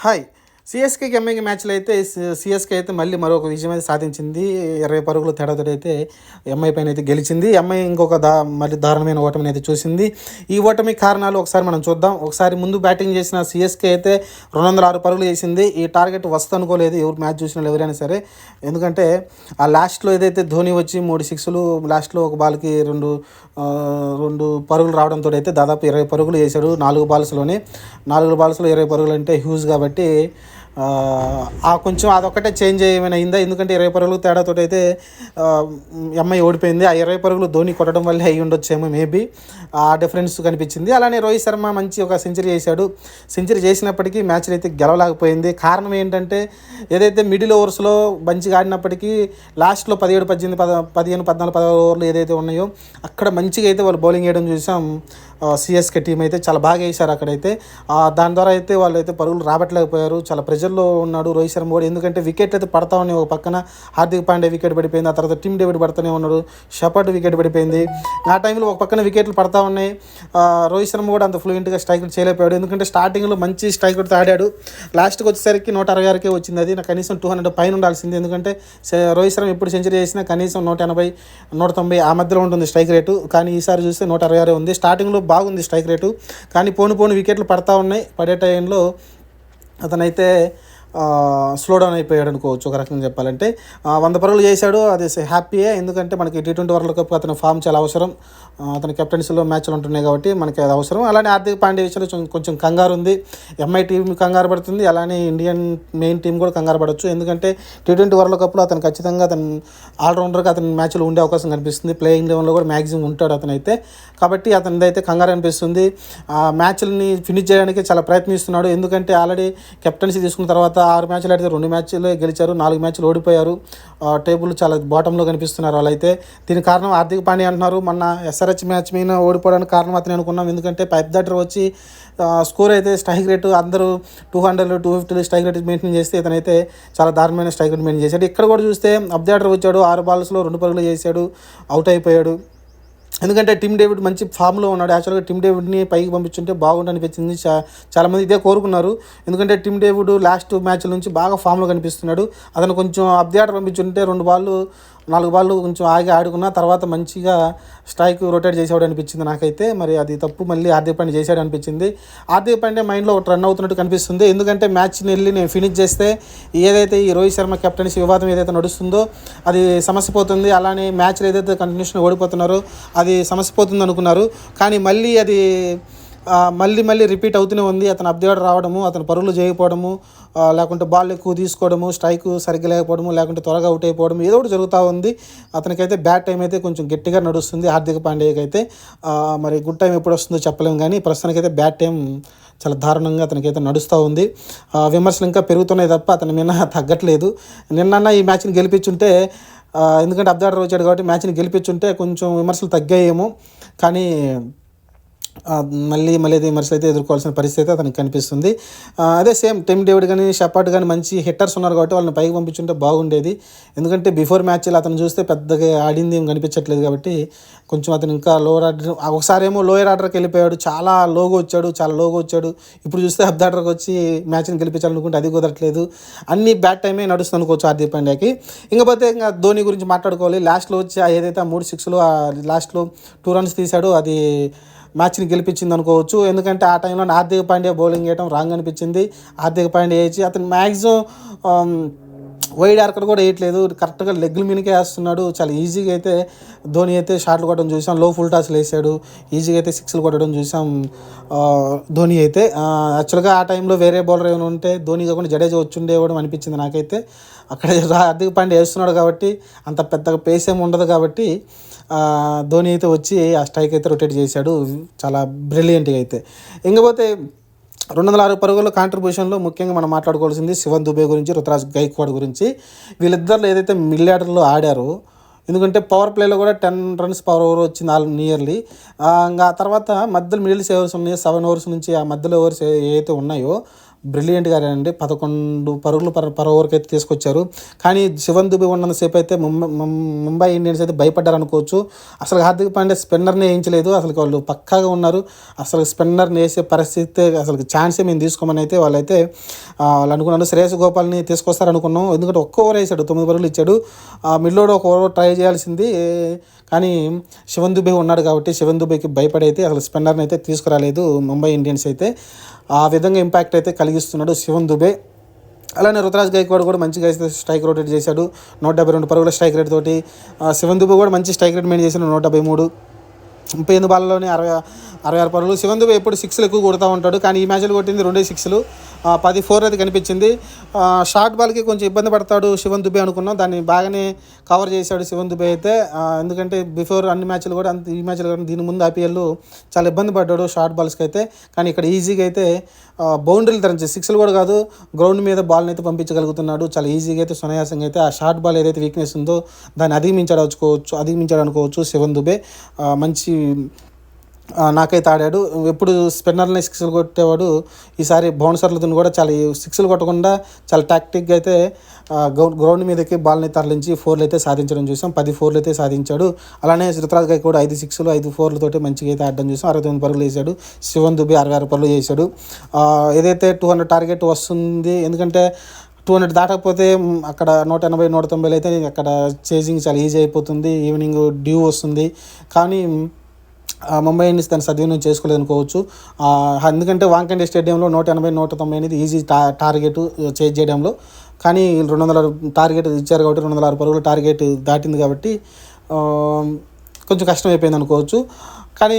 Hi సిఎస్కేకి ఎంఐకి మ్యాచ్లో అయితే CSK అయితే మళ్ళీ మరొక విజయం అయితే సాధించింది. ఇరవై పరుగులు తేడాతో అయితే ఎంఐ పైన అయితే గెలిచింది. ఎంఐ ఇంకొక దా మళ్ళీ దారుణమైన ఓటమిని అయితే చూసింది. ఈ ఓటమి కారణాలు ఒకసారి మనం చూద్దాం. ఒకసారి ముందు బ్యాటింగ్ చేసిన సిఎస్కే అయితే రెండు వందల ఆరు పరుగులు చేసింది. ఈ టార్గెట్ వస్తు అనుకోలేదు. ఎవరు మ్యాచ్ చూసిన ఎవరైనా సరే. ఎందుకంటే ఆ లాస్ట్లో ఏదైతే ధోని వచ్చి మూడు సిక్స్లు లాస్ట్లో ఒక బాల్కి రెండు రెండు పరుగులు రావడంతో అయితే దాదాపు ఇరవై పరుగులు చేశాడు నాలుగు బాల్స్లోనే నాలుగు బాల్స్లో ఇరవై పరుగులు అంటే హ్యూజ్ కాబట్టి ఆ, కొంచెం అదొక్కటే చేంజ్ ఏమైనా అయిందా? ఎందుకంటే ఇరవై పరుగులు తేడాతో అయితే ఎంఐ ఓడిపోయింది. ఆ ఇరవై పరుగులు ధోని కొట్టడం వల్ల అయి ఉండొచ్చేమో మేబీ. ఆ డిఫరెన్స్ కనిపించింది. అలానే రోహిత్ శర్మ మంచి ఒక సెంచరీ చేశాడు. సెంచరీ చేసినప్పటికీ మ్యాచ్లు అయితే గెలవలేకపోయింది. కారణం ఏంటంటే ఏదైతే మిడిల్ ఓవర్స్లో మంచిగా ఆడినప్పటికీ లాస్ట్లో పదిహేడు పద్దెనిమిది పద పదిహేను పద్నాలుగు పదహారు ఓవర్లు ఏదైతే ఉన్నాయో అక్కడ మంచిగా అయితే వాళ్ళు బౌలింగ్ వేయడం చూసాం. సిఎస్కే టీం అయితే చాలా బాగా వేశారు అక్కడైతే. దాని ద్వారా అయితే వాళ్ళు అయితే పరుగులు రాబట్టలేకపోయారు. చాలా ప్రెజర్లో ఉన్నాడు రోహిత్ శర్మ కూడా. ఎందుకంటే వికెట్లు అయితే పడతా ఉన్నాయి ఒక పక్కన. హార్దిక్ పాండే వికెట్ పడిపోయింది. ఆ తర్వాత టీమ్ డేవిడ్ పడుతూనే ఉన్నాడు. షపట్ వికెట్ పడిపోయింది. ఆ టైంలో ఒక పక్కన వికెట్లు పడతా ఉన్నాయి. రోహిత్ శర్మ కూడా అంత ఫ్లూయెంట్గా స్ట్రైక్ చేయలేకపోయాడు. ఎందుకంటే స్టార్టింగ్లో మంచి స్ట్రైక్ ఆడాడు. లాస్ట్కి వచ్చేసరికి నూట అరవై ఆరుకే వచ్చింది అది. నాకు కనీసం టూ హండ్రెడ్ పైన ఉండాల్సింది. ఎందుకంటే రోహిత్ శర్మ ఎప్పుడు సెంచరీ చేసినా కనీసం నూట ఎనభై నూట తొంభై ఆ మధ్యలో ఉంటుంది స్ట్రైక్ రేటు కానీ ఈసారి చూస్తే నూట అరవై ఆరు ఉంది. స్టార్టింగ్లో బాగుంది స్ట్రైక్ రేటు. కానీ పోను పోను వికెట్లు పడతా ఉన్నాయి. పడే టైంలో అతనైతే స్లో డౌన్ అయిపోయాడు అనుకోవచ్చు. ఒక రకంగా చెప్పాలంటే వంద పరుగులు చేశాడు. అది హ్యాపీయే ఎందుకంటే మనకి టీ ట్వంటీ వరల్డ్ కప్ అతని ఫామ్ చాలా అవసరం. అతని కెప్టెన్సీలో మ్యాచ్లు ఉంటున్నాయి కాబట్టి మనకి అది అవసరం. అలానే హార్దిక్ పాండే విషయంలో కొంచెం- కొంచెం కంగారు ఉంది. ఎంఐ టీం కంగారు పడుతుంది. అలానే ఇండియన్ మెయిన్ టీం కూడా కంగారు పడవచ్చు ఎందుకంటే టీ ట్వంటీ వరల్డ్ కప్లో అతను ఖచ్చితంగా అతను ఆల్రౌండర్గా అతని మ్యాచ్లు ఉండే అవకాశం కనిపిస్తుంది. ప్లేయింగ్ లెవెన్లో కూడా మ్యాక్సిమం ఉంటాడు అతనైతే. కాబట్టి అతనిదైతే కంగారు అనిపిస్తుంది. ఆ మ్యాచ్లని ఫినిష్ చేయడానికి చాలా ప్రయత్నిస్తున్నాడు. ఎందుకంటే ఆల్రెడీ కెప్టెన్సీ తీసుకున్న తర్వాత ఆరు మ్యాచ్లు ఆడితే రెండు మ్యాచ్లు గెలిచారు నాలుగు మ్యాచ్లు ఓడిపోయారు. టేబుల్ చాలా బాటంలో కనిపిస్తున్నారు వాళ్ళైతే. దీని కారణం హార్దిక్ పాండ్యా అంటున్నారు. మొన్న ఎస్ఆర్హెచ్ మ్యాచ్ మీద ఓడిపోవడానికి కారణం అతను అనుకున్నాం. ఎందుకంటే పైప్ దట్టర్ వచ్చి స్కోర్ అయితే స్ట్రైక్ రేటు అందరూ two hundred two fifty strike rate maintain చేస్తే ఇతనైతే చాలా దారుణమైన స్ట్రైక్ రేట్ మెయింటైన్ చేశాడు. ఇక్కడ కూడా చూస్తే అబ్దాటర్ వచ్చాడు. ఆరు బాల్స్లో రెండు పరుగులు చేశాడు. అవుట్ అయిపోయాడు. ఎందుకంటే టిమ్ డేవిడ్ మంచి ఫామ్లో ఉన్నాడు. యాక్చువల్గా టిమ్ డేవిడ్ని పైకి పంపించుంటే బాగుండు అనిపించింది. చా చాలామంది ఇదే కోరుకున్నారు. ఎందుకంటే టిమ్ డేవిడ్ లాస్ట్ మ్యాచ్ నుంచి బాగా ఫామ్లో కనిపిస్తున్నాడు. అతను కొంచెం అబ్దాటర్ పంపించుంటే రెండు బాళ్ళు నాలుగు బాళ్ళు కొంచెం ఆగి ఆడుకున్న తర్వాత మంచిగా స్ట్రైక్ రొటేట్ చేసేవాడు అనిపించింది నాకైతే. మరి అది తప్పు మళ్ళీ హార్దిక్ పాండే చేశాడు అనిపించింది. హార్దిక్ పాండే మైండ్లో ఒక రన్ అవుతున్నట్టు కనిపిస్తుంది. ఎందుకంటే మ్యాచ్ని వెళ్ళి నేను ఫినిష్ చేస్తే ఏదైతే ఈ రోహిత్ శర్మ కెప్టెన్సీ వివాదం ఏదైతే నడుస్తుందో అది సమస్య పోతుంది అలానే మ్యాచ్లు ఏదైతే కంటిన్యూషన్ ఓడిపోతున్నారో అది సమస్య పోతుంది అనుకున్నారు. కానీ మళ్ళీ అది మళ్ళీ మళ్ళీ రిపీట్ అవుతూనే ఉంది. అతను అప్డేట్ రావడము అతను పరుగులు చేయకపోవడము లేకుంటే బాల్ ఎక్కువ తీసుకోవడము స్ట్రైక్ సరిగ్గా లేకపోవడము లేకుంటే త్వరగా అవుట్ అయిపోవడం ఏదో ఒకటి జరుగుతూ ఉంది. అతనికైతే బ్యాట్ టైం అయితే కొంచెం గట్టిగా నడుస్తుంది. హార్దిక్ పాండేకి అయితే మరి గుడ్ టైం ఎప్పుడు వస్తుందో చెప్పలేము కానీ ప్రస్తుతానికైతే బ్యాట్ టైం చాలా దారుణంగా అతనికైతే నడుస్తూ ఉంది. ఆ, విమర్శలు ఇంకా పెరుగుతున్నాయి తప్ప అతని మీద తగ్గట్లేదు. నిన్న ఈ మ్యాచ్ని గెలిపించుంటే ఎందుకంటే అబ్దాడర్ వచ్చాడు కాబట్టి మ్యాచ్ని గెలిపించుంటే కొంచెం విమర్శలు తగ్గాయేమో. కానీ మళ్ళీ మళ్ళీ అయితే విమర్శలు అయితే ఎదుర్కోవాల్సిన పరిస్థితి అయితే అతనికి కనిపిస్తుంది. అదే సేమ్ టిమ్ డేవిడ్ కానీ షపాట్ కానీ మంచి హిట్టర్స్ ఉన్నారు కాబట్టి వాళ్ళని పైకి పంపించుంటే బాగుండేది. ఎందుకంటే బిఫోర్ మ్యాచ్లో అతను చూస్తే పెద్దగా ఆడింది ఏం కనిపించట్లేదు కాబట్టి కొంచెం అతను ఇంకా లోయర్ ఆర్డర్ ఒకసారి ఏమో లోయర్ ఆర్డర్కి వెళ్ళిపోయాడు. చాలా లోగో వచ్చాడు చాలా లోగో వచ్చాడు. ఇప్పుడు చూస్తే అబ్ ఆర్డర్కి వచ్చి మ్యాచ్ని గెలిపించాలనుకుంటే అది కుదరట్లేదు. అన్ని బ్యాట్ టైమే నడుస్తుంది అనుకోవచ్చు హార్దిక్ పాండ్యాకి. ఇంకపోతే ఇంకా ధోని గురించి మాట్లాడుకోవాలి. లాస్ట్లో వచ్చి ఆ ఏదైతే మూడు సిక్స్లో లాస్ట్లో టూ రన్స్ తీశాడు అది మ్యాచ్ని గెలిపించింది అనుకోవచ్చు. ఎందుకంటే ఆ టైంలో హార్దిక్ పాండ్యా బౌలింగ్ వేయడం రాంగ్ అనిపించింది. హార్దిక్ పాండ్యా వేసి అతను మ్యాక్సిమం వైడ్ ఆర్కర్ కూడా వేయట్లేదు. కరెక్ట్గా లెగ్ల మీదకే వేస్తున్నాడు. చాలా ఈజీగా అయితే ధోని అయితే షాట్లు కొట్టడం చూసాం. లో ఫుల్ టాస్లు వేసాడు ఈజీగా అయితే సిక్స్లు కొట్టడం చూసాం. ధోని అయితే యాక్చువల్గా ఆ టైంలో వేరే బౌలర్ ఏమైనా ఉంటే ధోని కాకుండా జడేజా వచ్చుండేవాడు అనిపించింది నాకైతే. అక్కడ హార్దిక్ పాండే వేస్తున్నాడు కాబట్టి అంత పెద్దగా పేస్ ఏమి ఉండదు కాబట్టి ధోని అయితే వచ్చి ఆ స్ట్రైక్ అయితే రొటేట్ చేశాడు. చాలా బ్రిలియంట్గా అయితే. ఇంకపోతే రెండు వందల ఆరు పరుగుల కాంట్రిబ్యూషన్లో ముఖ్యంగా మనం మాట్లాడుకోవాల్సింది శివన్ దుబే గురించి రుతురాజ్ గైక్వాడ్ గురించి. వీళ్ళిద్దరిలో ఏదైతే మిడిల్ ఆర్డర్లో ఆడారో ఎందుకంటే పవర్ ప్లేలో కూడా టెన్ రన్స్ పవర్ ఓవర్ వచ్చింది ఆల్ నియర్లీ ఇంకా ఆ తర్వాత మధ్యలో మిడిల్ ఓవర్స్ ఉన్నాయి సెవెన్ ఓవర్స్ నుంచి ఆ మధ్యలో ఓవర్స్ ఏవైతే ఉన్నాయో బ్రిలియంట్గా అండి. పదకొండు పరుగులు పర్ పర్ ఓవర్కి అయితే తీసుకొచ్చారు. కానీ శివన్ దుబే ఉన్నంతసేపు అయితే ముంబై ముంబై ఇండియన్స్ అయితే భయపడ్డారు అనుకోవచ్చు అసలు హార్దిక్ పాండే స్పిన్నర్ని వేయించలేదు. అసలు వాళ్ళు పక్కాగా ఉన్నారు. అసలు స్పిన్నర్ని వేసే పరిస్థితి అసలు ఛాన్సే మేము తీసుకోమని అయితే వాళ్ళైతే వాళ్ళు అనుకున్నాను శ్రేయస్ గోపాల్ని తీసుకొస్తారు అనుకున్నాం ఎందుకంటే ఒక్క ఓవర్ వేసాడు. తొమ్మిది పరుగులు ఇచ్చాడు. ఆ మిడ్లోడ్ ఒక ఓవర్ ట్రై చేయాల్సింది. కానీ శివన్ దుబే ఉన్నాడు కాబట్టి శివన్ దుబేకి భయపడైతే అసలు స్పిన్నర్ని అయితే తీసుకురాలేదు ముంబై ఇండియన్స్ అయితే. ఆ విధంగా ఇంపాక్ట్ అయితే కలిగిస్తున్నాడు శివన్ దుబే. అలానే రుతురాజ్ గైక్వాడ్ కూడా మంచిగా అయితే స్ట్రైక్ రొటేట్ చేశాడు. నూట డెబ్బై రెండు పరుగుల స్ట్రైక్ రేట్ తోటి. శివన్ దుబే కూడా మంచి స్ట్రైక్ రేట్ మెయింటైన్ చేశాడు నూట డెబ్బై మూడు. ముప్పై ఎనిమిది బాల్లోనే అరవై అరవై ఆరు పరుగులు. శివన్ దుబే ఎప్పుడు సిక్స్లు ఎక్కువ కొడుతూ ఉంటాడు. కానీ ఈ మ్యాచ్లో కొట్టింది రెండే సిక్స్లు పది ఫోర్ అయితే కనిపించింది. షార్ట్ బాల్కి కొంచెం ఇబ్బంది పడతాడు శివన్ దుబే అనుకున్నాం. దాన్ని బాగానే కవర్ చేశాడు శివన్ దుబే అయితే. ఎందుకంటే బిఫోర్ అన్ని మ్యాచ్లు కూడా అంత ఈ మ్యాచ్లు కూడా దీని ముందు ఐపీఎల్ చాలా ఇబ్బంది పడ్డాడు షార్ట్ బాల్స్కి అయితే. కానీ ఇక్కడ ఈజీగా అయితే బౌండరీలు తరించి సిక్స్లు కూడా కాదు గ్రౌండ్ మీద బాల్ని అయితే పంపించగలుగుతున్నాడు. చాలా ఈజీగా అయితే సునాయాసంగా అయితే ఆ షార్ట్ బాల్ ఏదైతే వీక్నెస్ ఉందో దాన్ని అధిగమించాడు అనుకోవచ్చు అధిగమించాడు అనుకోవచ్చు శివన్ దుబే. మంచి నాకైతే ఆడాడు. ఎప్పుడు స్పిన్నర్లని సిక్స్లు కొట్టేవాడు. ఈసారి బౌన్సర్లతో కూడా చాలా సిక్స్లు కొట్టకుండా చాలా టాక్టిక్గా అయితే గ్రౌండ్ మీదకి బాల్ని తరలించి ఫోర్లు అయితే సాధించడం చూసాం. పది ఫోర్లు అయితే సాధించాడు. అలానే రుతురాజ్ గారికి కూడా ఐదు సిక్స్లు ఐదు ఫోర్లతోటి మంచిగా అయితే ఆడడం చూసాం. అరవై తొమ్మిది పరుగులు వేసాడు. శివన్ దుబే అరవై ఆరు పరుగులు చేశాడు ఏదైతే టూ హండ్రెడ్ టార్గెట్ వస్తుంది ఎందుకంటే టూ హండ్రెడ్ దాటకపోతే అక్కడ నూట ఎనభై నూట తొంభైలు అయితే అక్కడ చేజింగ్ చాలా ఈజీ అయిపోతుంది. ఈవినింగ్ డ్యూ వస్తుంది. కానీ ముంబై ఇండియన్స్ దాన్ని సద్వినియోగం చేసుకోలేదు అనుకోవచ్చు. ఎందుకంటే వాంకండే స్టేడియంలో నూట ఎనభై నూట తొంభై అనేది ఈజీ టా టార్గెట్ చేజ్ చేయడంలో. కానీ రెండు వందల టార్గెట్ ఇచ్చారు కాబట్టి రెండు వందల ఆరు పరుగులు టార్గెట్ దాటింది కాబట్టి కొంచెం కష్టం అయిపోయింది అనుకోవచ్చు. కానీ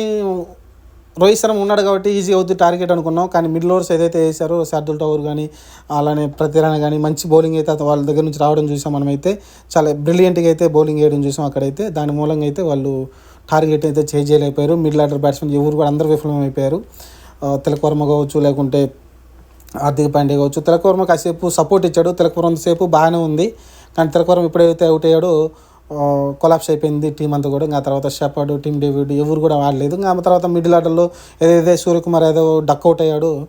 రోహిత్ శర్మ ఉన్నాడు కాబట్టి ఈజీ అవుతుంది టార్గెట్ అనుకున్నాం. కానీ మిడిల్ ఓవర్స్ ఏదైతే వేశారో శార్దుల్ టవర్ కానీ అలానే ప్రతిరాణ కానీ మంచి బౌలింగ్ అయితే వాళ్ళ దగ్గర నుంచి రావడం చూసాం మనమైతే. చాలా బ్రిలియంట్గా అయితే బౌలింగ్ వేయడం చూసాం అక్కడైతే. దాని మూలంగా అయితే వాళ్ళు టార్గెట్ అయితే చేంజ్ చేయలేకపోయారు. మిడిల్ ఆర్డర్ బ్యాట్స్మెన్ ఎవరు కూడా అందరూ విఫలమైపోయారు. ఆ, కావచ్చు లేకుంటే హార్దిక్ పాండే కావచ్చు. తిలక్ కాసేపు సపోర్ట్ ఇచ్చాడు. తిలక్ సేపు బాగానే ఉంది. కానీ తిలక్ ఎప్పుడైతే అవుట్ అయ్యాడో కొలాప్స్ అయిపోయింది టీం అంతా కూడా. ఇంకా తర్వాత షెపర్డ్ టీమ్ డేవిడ్ ఎవరు కూడా ఆడలేదు. ఇంకా ఆ తర్వాత మిడిల్ ఆర్డర్లో ఏదైతే సూర్యకుమార్ ఏదో డక్అవుట్ అయ్యాడు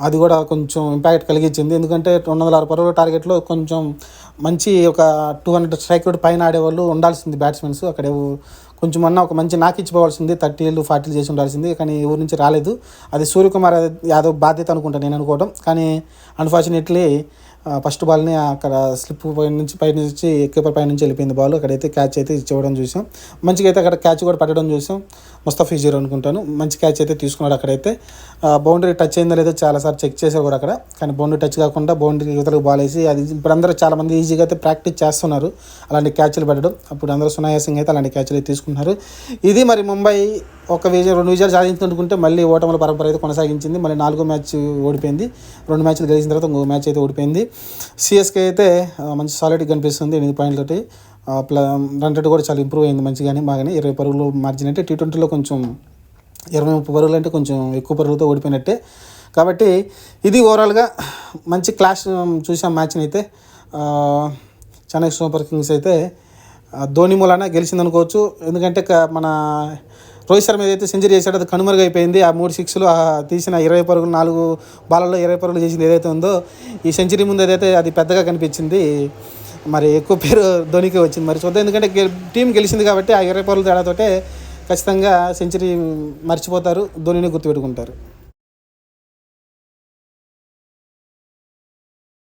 అది కూడా కొంచెం ఇంపాక్ట్ కలిగించింది. ఎందుకంటే రెండు వందల అరవై పరుగుల టార్గెట్లో కొంచెం మంచి ఒక టూ హండ్రెడ్ స్ట్రైక్ పైన ఆడేవాళ్ళు ఉండాల్సింది బ్యాట్స్మెన్స్ అక్కడ కొంచెం అన్న ఒక మంచి నాకు ఇచ్చిపోవాల్సింది థర్టీ థర్టీలు ఫార్టీలు చేసి ఉండాల్సింది. కానీ ఊరి నుంచి రాలేదు. అది సూర్యకుమార్ యాదవ్ బాధ్యత అనుకుంటాను నేను అనుకోవడం కానీ అన్ఫార్చునేట్లీ ఫస్ట్ బాల్ని అక్కడ స్లిప్ పై నుంచి పై నుంచి కీపర్ పై నుంచి వెళ్ళిపోయింది బాల్ అక్కడైతే క్యాచ్ అయితే ఇచ్చేవడం చూసాం. మంచిగా అయితే అక్కడ క్యాచ్ కూడా పట్టడం చూసాం. ముస్తఫీజీర్ అనుకుంటాను. మంచి క్యాచ్ అయితే తీసుకున్నాడు అక్కడైతే. బౌండరీ టచ్ అయిందో లేదో చాలాసార్లు చెక్ చేశారు కూడా అక్కడ. కానీ బౌండరీ టచ్ కాకుండా బౌండరీ యువతలకు బాల్ వేసి అది ఇప్పుడు అందరూ చాలామంది ఈజీగా అయితే ప్రాక్టీస్ చేస్తున్నారు. అలాంటి క్యాచ్లు పెట్టడం. అప్పుడు అందరూ సునాయాసంగా అయితే అలాంటి క్యాచ్లు అయితే తీసుకుంటున్నారు. ఇది మరి ముంబై ఒక విజయం రెండు విజయాలు సాధించుకుంటే మళ్ళీ ఓటముల పరంపర అయితే కొనసాగించింది. మళ్ళీ నాలుగో మ్యాచ్ ఓడిపోయింది. రెండు మ్యాచ్లు గెలిచిన తర్వాత ఇంకో మ్యాచ్ అయితే ఓడిపోయింది. సిఎస్కే అయితే మంచి సాలిడ్గా కనిపిస్తుంది ఎనిమిది పాయింట్లతో రన్ రేట్ కూడా చాలా ఇంప్రూవ్ అయింది మంచిగానే బాగానే. ఇరవై పరుగులు మార్జిన్ అంటే టీ ట్వంటీలో కొంచెం ఇరవై ముప్పై పరుగులు అంటే కొంచెం ఎక్కువ పరుగులతో ఓడిపోయినట్టే. కాబట్టి ఇది ఓవరాల్గా మంచి క్లాష్ చూసాం మ్యాచ్ని అయితే. చెన్నై సూపర్ కింగ్స్ అయితే ధోని మూలాన గెలిచింది అనుకోవచ్చు ఎందుకంటే క- మన రోహిత్ శర్మ ఏదైతే సెంచరీ చేశాడో అది కనుమరుగైపోయింది ఆ మూడు సిక్స్లు తీసిన ఇరవై పరుగులు నాలుగు బాలలో ఇరవై పరుగులు చేసింది ఏదైతే ఉందో ఈ సెంచరీ ముందు ఏదైతే అది పెద్దగా కనిపించింది మరి ఎక్కువ పేరు ధోనికి వచ్చింది. మరి చూద్దాం ఎందుకంటే గె- టీం గెలిచింది కాబట్టి ఆ ఇరవై పరుగుల తేడాతోటే ఖచ్చితంగా సెంచరీ మర్చిపోతారు. ధోనిని గుర్తుపెట్టుకుంటారు.